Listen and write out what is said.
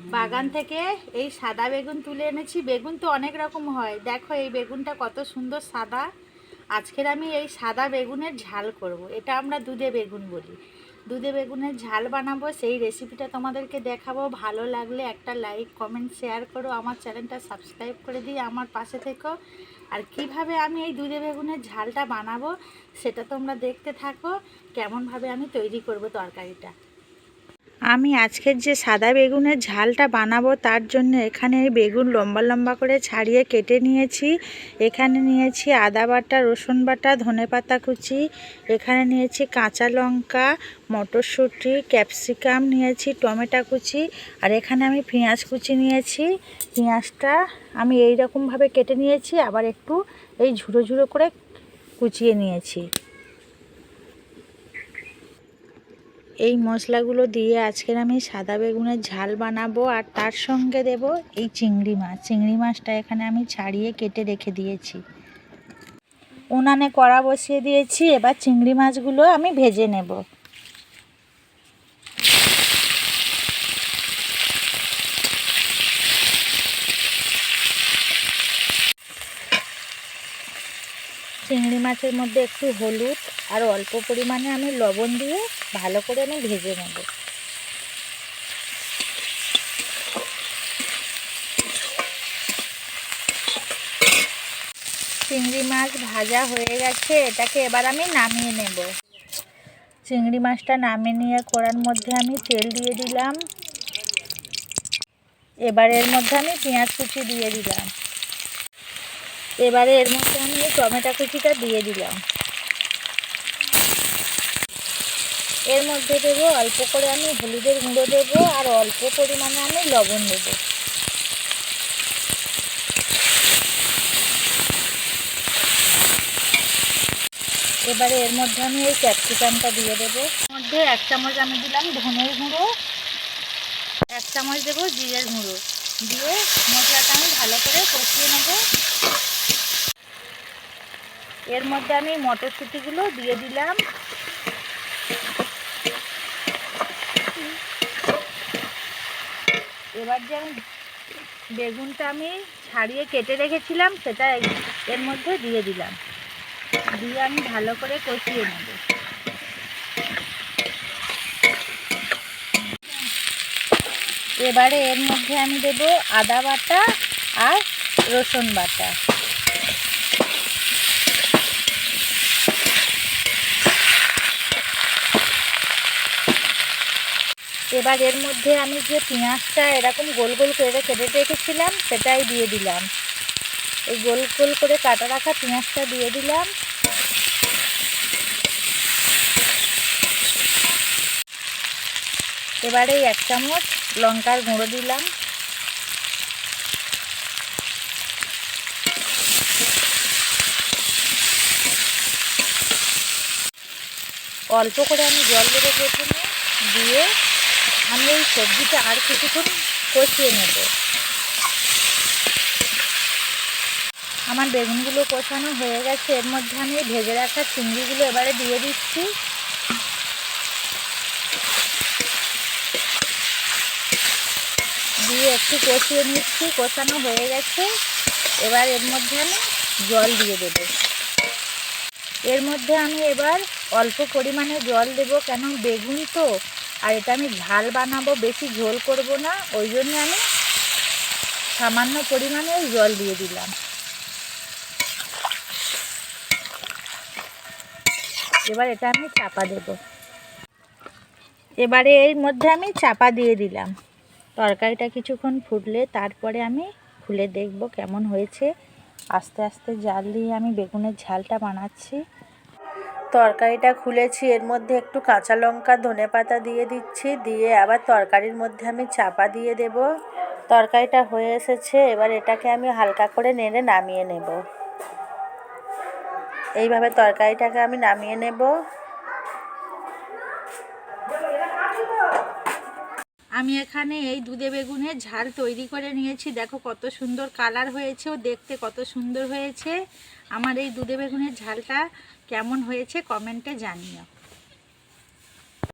বাগান থেকে এই সাদা বেগুন তুলে এনেছি। বেগুন তো অনেক রকম হয়। দেখো এই বেগুনটা কত সুন্দর সাদা। আজকের আমি এই সাদা বেগুনের ঝাল করব। এটা আমরা দুধে বেগুন বলি। দুধে বেগুনের ঝাল বানাবো, সেই রেসিপিটা তোমাদেরকে দেখাবো। ভালো লাগলে একটা লাইক কমেন্ট শেয়ার করো। আমার চ্যানেলটা সাবস্ক্রাইব করে দিয়ে আমার পাশে থেকো। আর কীভাবে আমি এই দুধে বেগুনের ঝালটা বানাবো, সেটা তোমরা দেখতে থাকো। কেমনভাবে আমি তৈরি করব তরকারিটা। আমি আজকের যে সাদা বেগুনের ঝালটা বানাবো, তার জন্য এখানে বেগুন লম্বা লম্বা করে ছাড়িয়ে কেটে নিয়েছি। এখানে নিয়েছি আদা বাটা, রসুন বাটা, ধনে পাতা কুচি। এখানে নিয়েছি কাঁচা লঙ্কা, মটরশুঁটি, ক্যাপসিকাম নিয়েছি, টমেটো কুচি। আর এখানে আমি পেঁয়াজ কুচি নিয়েছি। পেঁয়াজটা আমি এই রকমভাবে কেটে নিয়েছি, আবার একটু এই ঝুড়ো ঝুড়ো করে কুচিয়ে নিয়েছি। এই মশলাগুলো দিয়ে আজকের আমি সাদা বেগুনের ঝাল বানাবো আর তার সঙ্গে দেব এই চিংড়ি মাছ। চিংড়ি মাছটা এখানে আমি ছাড়িয়ে কেটে রেখে দিয়েছি। উনানে কড়া বসিয়ে দিয়েছি, এবার চিংড়ি মাছগুলো আমি ভেজে নেব। চিংড়ি মাছের মধ্যে একটু হলুদ আর অল্প পরিমাণে আমি লবণ দিয়ে ভালো করে আমি ভেজে নেব। চিংড়ি মাছ ভাজা হয়ে গেছে, এটাকে এবার আমি নামিয়ে নেব। চিংড়ি মাছটা নামিয়ে নিয়ে কড়ার মধ্যে আমি তেল দিয়ে দিলাম। এবার এর মধ্যে আমি পেঁয়াজ কুচি দিয়ে দিলাম। এবারে এর মধ্যে আমি টমেটো কুচিটা দিয়ে দিলাম। এর মধ্যে দেবো অল্প করে আমি হলুদের গুঁড়ো দেবো আর অল্প পরিমাণে আমি লবণ দেবো। এবারে এর মধ্যে আমি এই ক্যাপসিকামটা দিয়ে দেবো। মধ্যে এক চামচ আমি দিলাম ধনের গুঁড়ো, এক চামচ দেবো জিরের গুঁড়ো। দিয়ে মশলাটা আমি ভালো করে কষিয়ে নেব এর মধ্যে আমি মটরশুঁটিগুলো দিয়ে দিলাম। এবার যে বেগুনটা আমি ছাড়িয়ে কেটে রেখেছিলাম, সেটা এর মধ্যে দিয়ে দিলাম। দিয়ে আমি ভালো করে কষিয়ে নেব। এবারে এর মধ্যে আমি দেব আদা বাটা আর রসুন বাটা। এবার এর মধ্যে আমি যে পেঁয়াজটা এরকম গোল গোল করে কেটে রেখেছিলাম, সেটাই দিয়ে দিলাম। এই গোল গোল করে কাটা রাখা পেঁয়াজটা দিয়ে দিলাম। এবারে এক চামচ লঙ্কার গুঁড়ো দিলাম। অল্প করে আমি জল দেবো দিয়ে আমি এই সবজিটা আর কিছুক্ষণ কষিয়ে নেব। আমার বেগুনগুলো কষানো হয়ে গেছে, এর মধ্যে আমি ভেজে রাখা চিংড়িগুলো এবারে দিয়ে দিচ্ছি। দিয়ে একটু কষিয়ে নিচ্ছি, কষানো হয়ে গেছে। এবার এর মধ্যে আমি জল দিয়ে দেব। এর মধ্যে আমি এবার অল্প পরিমাণে জল দেব, কেন বেগুন তো আর এটা আমি ঝাল বানাবো, বেশি ঝোল করব না, ওই জন্য আমি সামান্য পরিমাণে জল দিয়ে দিলাম। এবার এটা আমি চাপা দেব। এবারে এর মধ্যে আমি চাপা দিয়ে দিলাম। তরকারিটা কিছুক্ষণ ফুটলে তারপরে আমি খুলে দেখব কেমন হয়েছে। আস্তে আস্তে জাল দিয়ে আমি বেগুনের ঝালটা বানাচ্ছি। তরকারিটা খুলেছি, এর মধ্যে একটু কাঁচা লঙ্কা, ধনে পাতা দিয়ে দিচ্ছি, দিয়ে আবার তরকারির মধ্যে আমি চাপা দিয়ে দেব। তরকারিটা হয়ে এসেছে, এবার এটাকে আমি হালকা করে নেড়ে নামিয়ে নেব। এইভাবে তরকারিটাকে আমি নামিয়ে নেব। আমি এখানে এই দুধে বেগুনের ঝাল তৈরি করে নিয়েছি। দেখো কত সুন্দর কালার হয়েছে, ও দেখতে কত সুন্দর হয়েছে। আমার এই দুধে বেগুনের ঝালটা কেমন হয়েছে কমেন্টে জানিও।